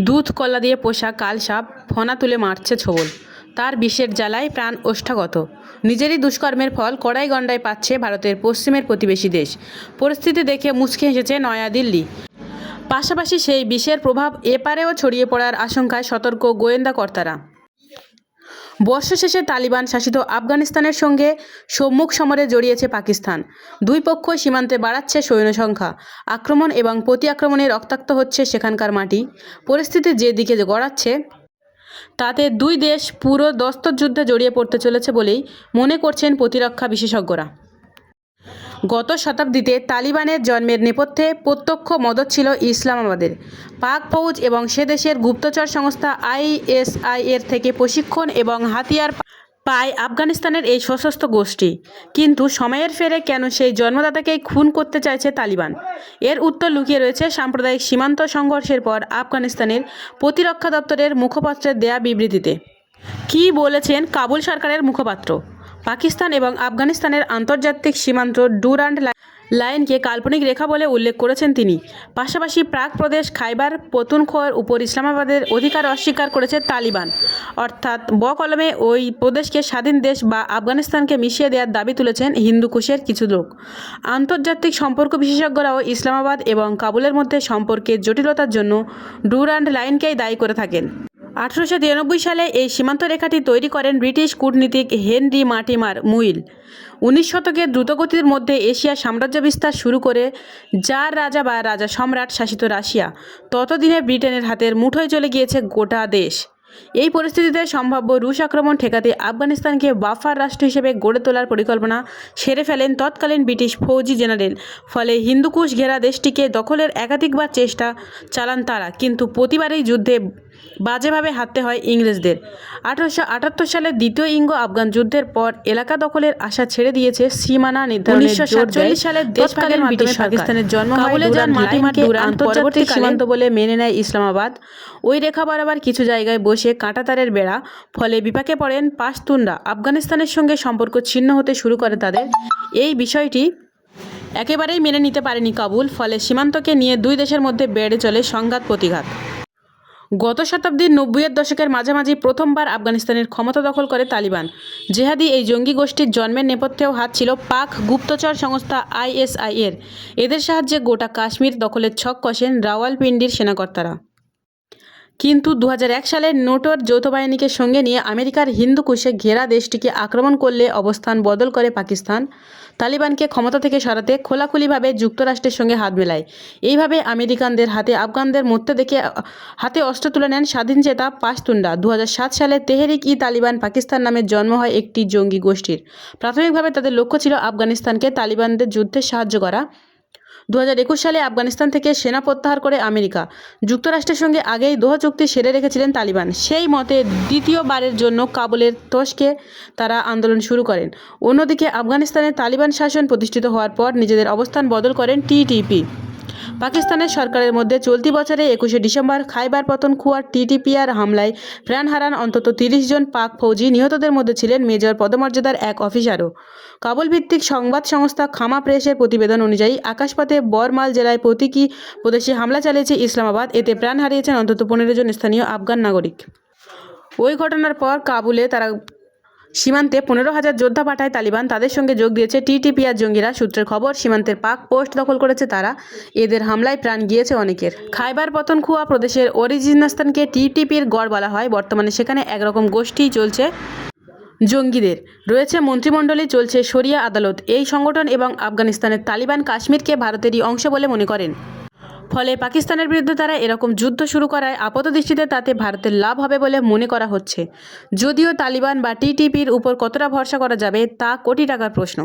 দুধ কলা দিয়ে পোষা কাল সাপ ফনা তুলে মারছে ছোবল। তার বিষের জ্বালায় প্রাণ ওষ্ঠাগত। নিজেরই দুষ্কর্মের ফল কড়াই গণ্ডায় পাচ্ছে ভারতের পশ্চিমের প্রতিবেশী দেশ। পরিস্থিতি দেখে মুচকে হেসেছে নয়াদিল্লি পাশাপাশি সেই বিষের প্রভাব এপারেও ছড়িয়ে পড়ার আশঙ্কায় সতর্ক গোয়েন্দা কর্তারা বর্ষ শেষে তালিবান শাসিত আফগানিস্তানের সঙ্গে সম্মুখ সমরে জড়িয়েছে পাকিস্তান। দুই পক্ষ সীমান্তে বাড়াচ্ছে সৈন্য সংখ্যা আক্রমণ এবং প্রতি আক্রমণে রক্তাক্ত হচ্ছে সেখানকার মাটি। পরিস্থিতি যেদিকে গড়াচ্ছে, তাতে দুই দেশ পুরো দস্তযুদ্ধে জড়িয়ে পড়তে চলেছে বলেই মনে করছেন প্রতিরক্ষা বিশেষজ্ঞরা। গত শতাব্দীতে তালিবানের জন্মের নেপথ্যে প্রত্যক্ষ মদত ছিল ইসলামাবাদের। পাক ফৌজ এবং সে দেশের গুপ্তচর সংস্থা আইএসআই এর থেকে প্রশিক্ষণ এবং হাতিয়ার পায় আফগানিস্তানের এই সশস্ত্র গোষ্ঠী। কিন্তু সময়ের ফেরে কেন সেই জন্মদাতাকেই খুন করতে চাইছে তালিবান? এর উত্তর লুকিয়ে রয়েছে সাম্প্রদায়িক সীমান্ত সংঘর্ষের পর আফগানিস্তানের প্রতিরক্ষা দপ্তরের মুখপাত্রের দেয়া বিবৃতিতে। কী বলেছেন কাবুল সরকারের মুখপাত্র? পাকিস্তান এবং আফগানিস্তানের আন্তর্জাতিক সীমান্ত ডুরান্ড লাই- লাইনকে কাল্পনিক রেখা বলে উল্লেখ করেছেন তিনি। পাশাপাশি প্রাক প্রদেশ খাইবার পতুনখোয়ার উপর ইসলামাবাদের অধিকার অস্বীকার করেছে তালিবান। অর্থাৎ ব কলমে ওই প্রদেশকে স্বাধীন দেশ বা আফগানিস্তানকে মিশিয়ে দেওয়ার দাবি তুলেছেন হিন্দুকুশের কিছু লোক। আন্তর্জাতিক সম্পর্ক বিশেষজ্ঞরাও ইসলামাবাদ এবং কাবুলের মধ্যে সম্পর্কের জটিলতার জন্য ডুরান্ড লাইনকেই দায়ী করে থাকেন। আঠারোশো তিরানব্বই সালে এই সীমান্ত রেখাটি তৈরি করেন ব্রিটিশ কূটনীতিক হেনরি মার্টিমার মুইল। উনিশ শতকের দ্রুতগতির মধ্যে এশিয়া সাম্রাজ্য বিস্তার শুরু করে যার রাজা বা রাজা সম্রাট শাসিত রাশিয়া। ততদিনে ব্রিটেনের হাতের মুঠোয় চলে গিয়েছে গোটা দেশ। এই পরিস্থিতিতে সম্ভাব্য রুশ আক্রমণ ঠেকাতে আফগানিস্তানকে বাফার রাষ্ট্র হিসেবে গড়ে তোলার পরিকল্পনা সেরে ফেলেন তৎকালীন ব্রিটিশ ফৌজি জেনারেল। ফলে হিন্দুকুশ ঘেরা দেশটিকে দখলের একাধিকবার চেষ্টা চালান তারা, কিন্তু প্রতিবারই যুদ্ধে বাজেভাবে হারতে হয় ইংরেজদের। আঠারোশো আটাত্তর সালের দ্বিতীয় ইঙ্গ আফগান যুদ্ধের পর এলাকা দখলের আশা ছেড়ে দিয়েছে সীমানা নির্ধারণ উনিশশো সাতচল্লিশ সালের দেশভাগের ব্রিটিশ পাকিস্তানের জন্ম কাবুলে যান মাটিমার দুরান্ত সীমান্ত বলে মেনে নেয় ইসলামাবাদ। ওই রেখা বরাবর কিছু জায়গায় বসে কাঁটাতারের বেড়া ফলে বিপাকে পড়েন পাশতুনরা। আফগানিস্তানের সঙ্গে সম্পর্ক ছিন্ন হতে শুরু করে তাদের। এই বিষয়টি একেবারেই মেনে নিতে পারেনি কাবুল ফলে সীমান্তকে নিয়ে দুই দেশের মধ্যে বেড়ে চলে সংঘাত প্রতিঘাত গত শতাব্দীর নব্বইয়ের দশকের মাঝামাঝি প্রথমবার আফগানিস্তানের ক্ষমতা দখল করে তালিবান। জেহাদি এই জঙ্গি গোষ্ঠীর জন্মের নেপথ্যেও হাত ছিল পাক গুপ্তচর সংস্থা আইএসআইয়ের এদের সাহায্যে গোটা কাশ্মীর দখলের ছক কষেন রাওয়ালপিন্ডির সেনাকর্তারা। কিন্তু দু হাজার এক সালে নোটোর যৌথ বাহিনীকে সঙ্গে নিয়ে আমেরিকার হিন্দুকুশে ঘেরা দেশটিকে আক্রমণ করলে অবস্থান বদল করে পাকিস্তান। তালিবানকে ক্ষমতা থেকে সরাতে খোলাখুলিভাবে যুক্তরাষ্ট্রের সঙ্গে হাত মেলায়। এইভাবে আমেরিকানদের হাতে, আফগানদের মরতে দেখে, হাতে অস্ত্র তুলে নেন স্বাধীন চেতা পাশতুন্ডা দু হাজার সাত সালে তেহরিক ই তালিবান পাকিস্তান নামে জন্ম হয় একটি জঙ্গি গোষ্ঠীর। প্রাথমিকভাবে তাদের লক্ষ্য ছিল আফগানিস্তানকে তালিবানদের যুদ্ধে সাহায্য করা। দু হাজার একুশ সালে আফগানিস্তান থেকে সেনা প্রত্যাহার করে আমেরিকা। যুক্তরাষ্ট্রের সঙ্গে আগেই দোহা চুক্তি সেরে রেখেছিলেন তালিবান। সেই মতে দ্বিতীয়বারের জন্য কাবুলের তোষকে তারা আন্দোলন শুরু করেন। অন্যদিকে আফগানিস্তানে তালিবান শাসন প্রতিষ্ঠিত হওয়ার পর নিজেদের অবস্থান বদল করেন টিটিপি পাকিস্তানের সরকারের মধ্যে চলতি বছরে একুশে ডিসেম্বর খাইবার পতন পতনখুয়ার টিটিপিআর হামলায় প্রাণ হারান অন্তত তিরিশ জন পাক ফৌজি। নিহতদের মধ্যে ছিলেন মেজর পদমর্যাদার এক অফিসারও। কাবুল ভিত্তিক সংবাদ সংস্থা খামা প্রেসের প্রতিবেদন অনুযায়ী আকাশপথে বরমাল জেলায় প্রতীকী প্রদেশে হামলা চালিয়েছে ইসলামাবাদ। এতে প্রাণ হারিয়েছেন অন্তত পনেরো জন স্থানীয় আফগান নাগরিক। ওই ঘটনার পর কাবুলে তারা সীমান্তে পনেরো হাজার যোদ্ধা পাঠায় তালিবান। তাদের সঙ্গে যোগ দিয়েছে টিটিপিআর জঙ্গিরা। সূত্রের খবর, সীমান্তের পাক পোস্ট দখল করেছে তারা। এদের হামলায় প্রাণ গিয়েছে অনেকের। খাইবার পতনখুয়া প্রদেশের অরিজিনাস্তানকে টিটিপির গড় বলা হয়। বর্তমানে সেখানে একরকম গোষ্ঠী চলছে জঙ্গিদের। রয়েছে মন্ত্রিমণ্ডলী চলছে শরিয়া আদালত। এই সংগঠন এবং আফগানিস্তানের তালিবান কাশ্মীরকে ভারতেরই অংশ বলে মনে করেন। ফলে পাকিস্তানের বিরুদ্ধে তারা এরকম যুদ্ধ শুরু করায় আপাতদৃষ্টিতে তাতে ভারতের লাভ হবে বলে মনে করা হচ্ছে। যদিও তালিবান বা টিটিপির উপর কতটা ভরসা করা যাবে, তা কোটি টাকার প্রশ্ন।